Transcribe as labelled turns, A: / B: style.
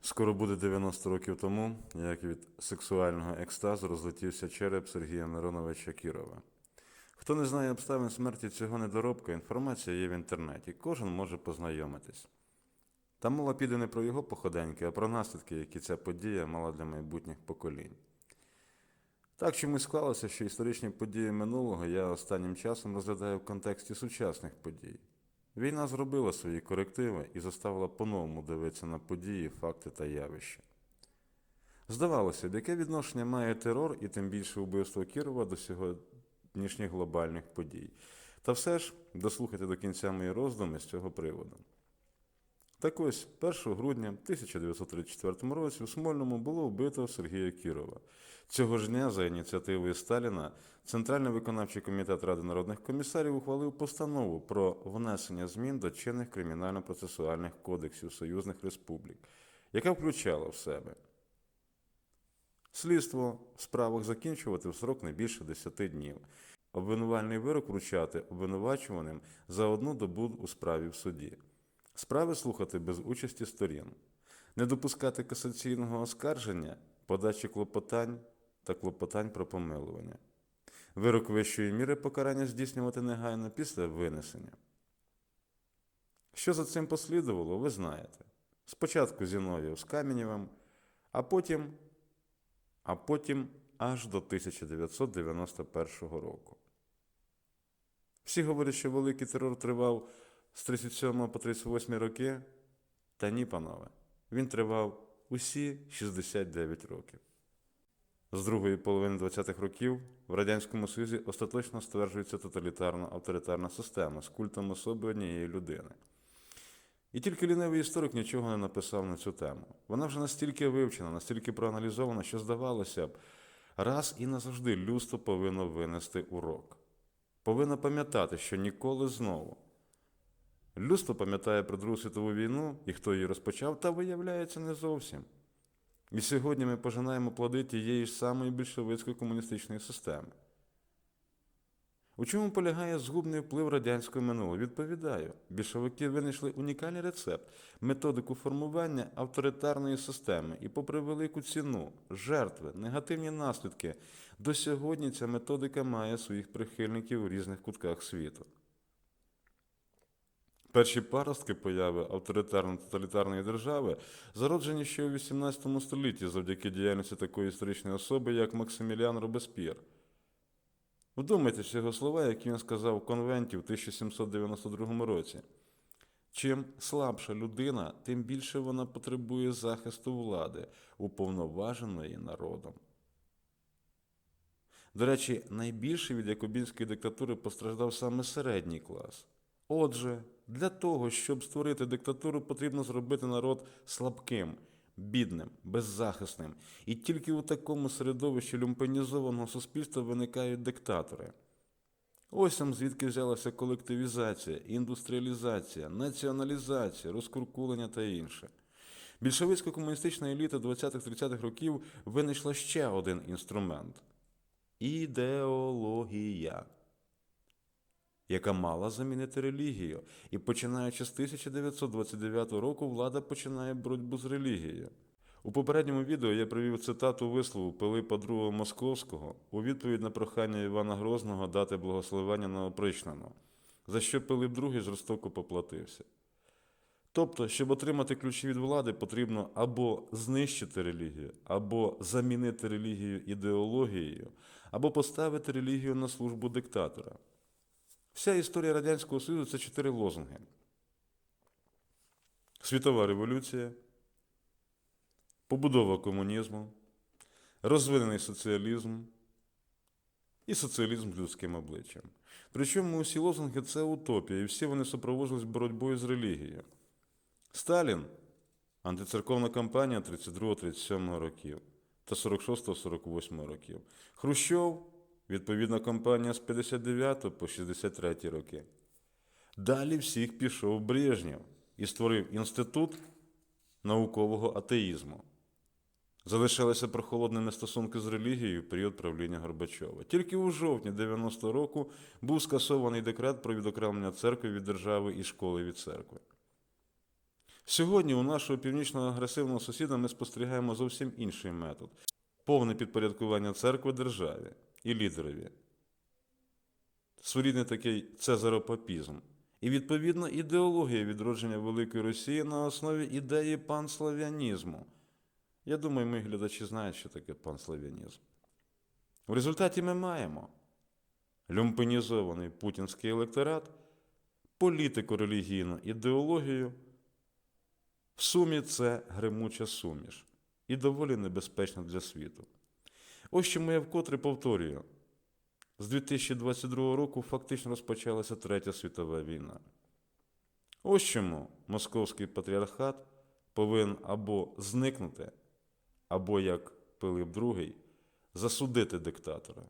A: Скоро буде 90 років тому, як від сексуального екстазу розлетівся череп Сергія Мироновича Кірова. Хто не знає обставин смерті цього недоробка, інформація є в інтернеті, кожен може познайомитись. Та мова піде не про його походеньки, а про наслідки, які ця подія мала для майбутніх поколінь. Так чомусь склалося, що історичні події минулого я останнім часом розглядаю в контексті сучасних подій. Війна зробила свої корективи і заставила по-новому дивитися на події, факти та явища. Здавалося б, яке відношення має терор і тим більше вбивство Кірова до сьогоднішніх глобальних подій. Та все ж дослухайте до кінця мої роздуми з цього приводу. Так ось, 1 грудня 1934 році у Смольному було вбито Сергія Кірова. Цього ж дня, за ініціативою Сталіна, Центральний виконавчий комітет Ради народних комісарів ухвалив постанову про внесення змін до чинних кримінально-процесуальних кодексів союзних республік, яка включала в себе слідство в справах закінчувати в срок не більше 10 днів, обвинувальний вирок вручати обвинувачуваним за одну добу у справі в суді. Справи слухати без участі сторін, не допускати касаційного оскарження, подачі клопотань та клопотань про помилування. Вирок вищої міри покарання здійснювати негайно після винесення. Що за цим послідувало, ви знаєте. Спочатку Зіновів з Каменєвим, а потім, а потім аж до 1991 року. Всі говорять, що великий терор тривав з 37 по 38 роки. Та ні, панове, він тривав усі 69 років. З другої половини 20-х років в Радянському Союзі остаточно стверджується тоталітарна авторитарна система з культом особи однієї людини. І тільки лінивий історик нічого не написав на цю тему. Вона вже настільки вивчена, настільки проаналізована, що здавалося б, раз і назавжди людство повинно винести урок. Повинно пам'ятати, що ніколи знову. Людство пам'ятає про Другу світову війну і хто її розпочав, та виявляється не зовсім. І сьогодні ми пожинаємо плоди тієї ж самої більшовицької комуністичної системи. У чому полягає згубний вплив радянського минулого? Відповідаю, більшовики винайшли унікальний рецепт, методику формування авторитарної системи і, попри велику ціну, жертви, негативні наслідки, до сьогодні ця методика має своїх прихильників у різних кутках світу. Перші паростки появи авторитарно-тоталітарної держави зароджені ще у XVIII столітті завдяки діяльності такої історичної особи, як Максиміліан Робесп'єр. Вдумайтесь його слова, які він сказав у конвенті в 1792 році. Чим слабша людина, тим більше вона потребує захисту влади, уповноваженої народом. До речі, найбільше від якобінської диктатури постраждав саме середній клас. Отже, для того, щоб створити диктатуру, потрібно зробити народ слабким, бідним, беззахисним. І тільки у такому середовищі люмпенізованого суспільства виникають диктатори. Ось там звідки взялася колективізація, індустріалізація, націоналізація, розкуркулення та інше. Більшовицько-комуністична еліта 20-30-х років винайшла ще один інструмент ідеологія яка мала замінити релігію. І починаючи з 1929 року, влада починає боротьбу з релігією. У попередньому відео я привів цитату вислову Пилипа II Московського у відповідь на прохання Івана Грозного дати благословення на опричнену, за що Пилип II жорстоко поплатився. Тобто, щоб отримати ключі від влади, потрібно або знищити релігію, або замінити релігію ідеологією, або поставити релігію на службу диктатора. Вся історія Радянського Союзу це чотири лозунги: Світова революція, побудова комунізму, розвинений соціалізм і соціалізм з людським обличчям. Причому усі лозунги це утопія, і всі вони супроводжувались боротьбою з релігією. Сталін антицерковна кампанія 32-37 років та 46-48 років. Хрущов Відповідна кампанія з 59 по 63 роки. Далі всіх пішов Брежнєв і створив інститут наукового атеїзму. Залишалися прохолодними стосунки з релігією в період правління Горбачова. Тільки у жовтні 90 року був скасований декрет про відокремлення церкви від держави і школи від церкви. Сьогодні у нашого північно-агресивного сусіда ми спостерігаємо зовсім інший метод повне підпорядкування церкви державі і лідерові. Своєрідний такий цезаропапізм. І, відповідно, ідеологія відродження Великої Росії на основі ідеї панслав'янізму. Я думаю, мої глядачі знають, що таке панслав'янізм. В результаті ми маємо люмпенізований путінський електорат, політико-релігійну ідеологію. В сумі це гримуча суміш і доволі небезпечна для світу. Ось чому я вкотре повторюю: з 2022 року фактично розпочалася Третя світова війна. Ось чому московський патріархат повинен або зникнути, або, як Пилип II, засудити диктатора.